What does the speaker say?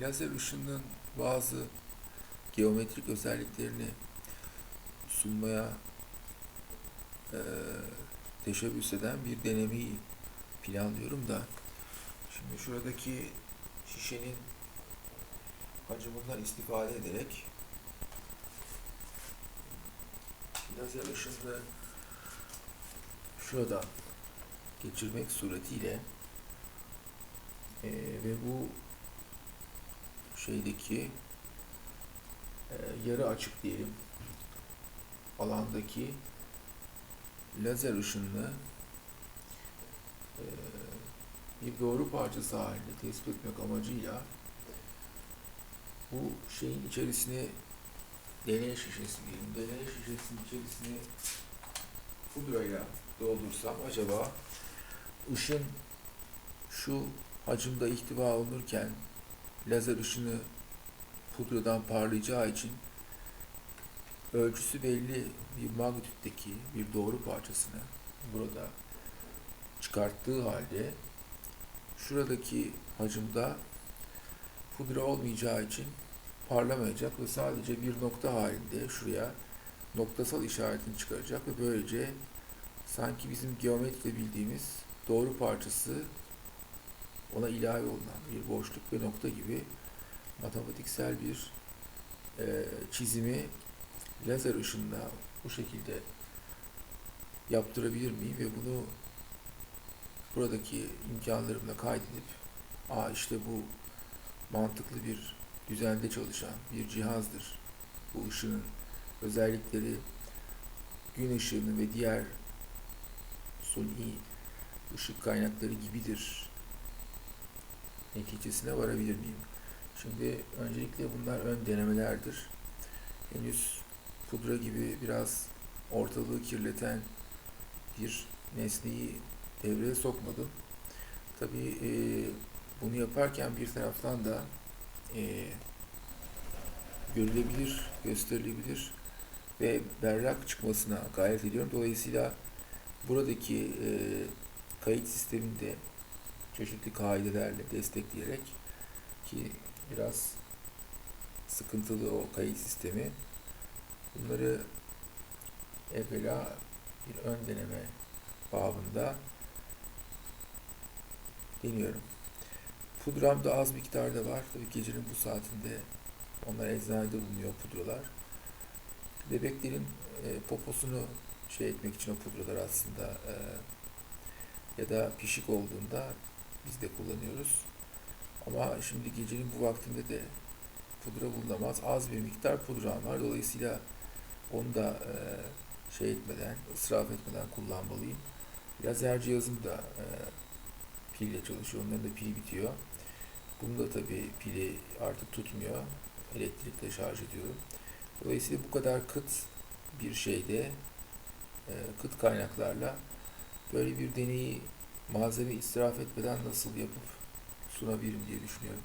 lazer ışının bazı geometrik özelliklerini sunmaya eee teşebbüs eden bir denemeyi planlıyorum da. Şimdi şuradaki şişenin hacminden istifade ederek lazer ışını şuradan geçirmek suretiyle eee, ve bu şeydeki eee, yarı açık diyelim alandaki lazer ışınını eee, bir doğru parçası halinde tespit etmek amacıyla bu şeyin içerisine deney şişesi diyelim. Deney şişesinin içerisine pudrayla doldursam acaba ışın şu hacimde ihtiva olunurken lazer ışını pudradan parlayacağı için ölçüsü belli bir magnitütteki bir doğru parçasını burada çıkarttığı halde şuradaki hacimde pudra olmayacağı için parlamayacak ve sadece bir nokta halinde şuraya noktasal işaretini çıkaracak ve böylece sanki bizim geometride bildiğimiz doğru parçası ona ilave olunan bir boşluk ve nokta gibi matematiksel bir e, çizimi lazer ışınla bu şekilde yaptırabilir miyim ve bunu buradaki imkanlarımla kaydedip aa işte bu mantıklı bir düzende çalışan bir cihazdır. Bu ışığın özellikleri gün ışığının ve diğer suni ışık kaynakları gibidir neticesine varabilir miyim? Şimdi öncelikle bunlar ön denemelerdir. Henüz pudra gibi biraz ortalığı kirleten bir nesneyi devreye sokmadım. Tabii e, bunu yaparken bir taraftan da e, görülebilir, gösterilebilir ve berrak çıkmasına gayret ediyorum. Dolayısıyla buradaki e, kayıt sisteminde çeşitli kaidelerle destekleyerek ki biraz sıkıntılı o kayıt sistemi bunları evvela bir ön deneme babında deniyorum. Pudram da az miktarda var. Tabii gecenin bu saatinde onlar eczanede bulunuyor pudralar. Bebeklerin e, poposunu şey etmek için o pudralar aslında e, ya da pişik olduğunda biz de kullanıyoruz. Ama şimdi gecenin bu vaktinde de pudra bulunamaz. Az bir miktar pudram var. Dolayısıyla onu da e, şey etmeden, ısraf etmeden kullanmalıyım. Lazer cihazım da e, pille çalışıyor. Onların da pili bitiyor. Bunun da tabii pili artık tutmuyor. Elektrikle şarj ediyorum. Dolayısıyla bu kadar kıt bir şeyde e, kıt kaynaklarla böyle bir deneyi malzeme israf etmeden nasıl yapıp sunabilirim diye düşünüyorum.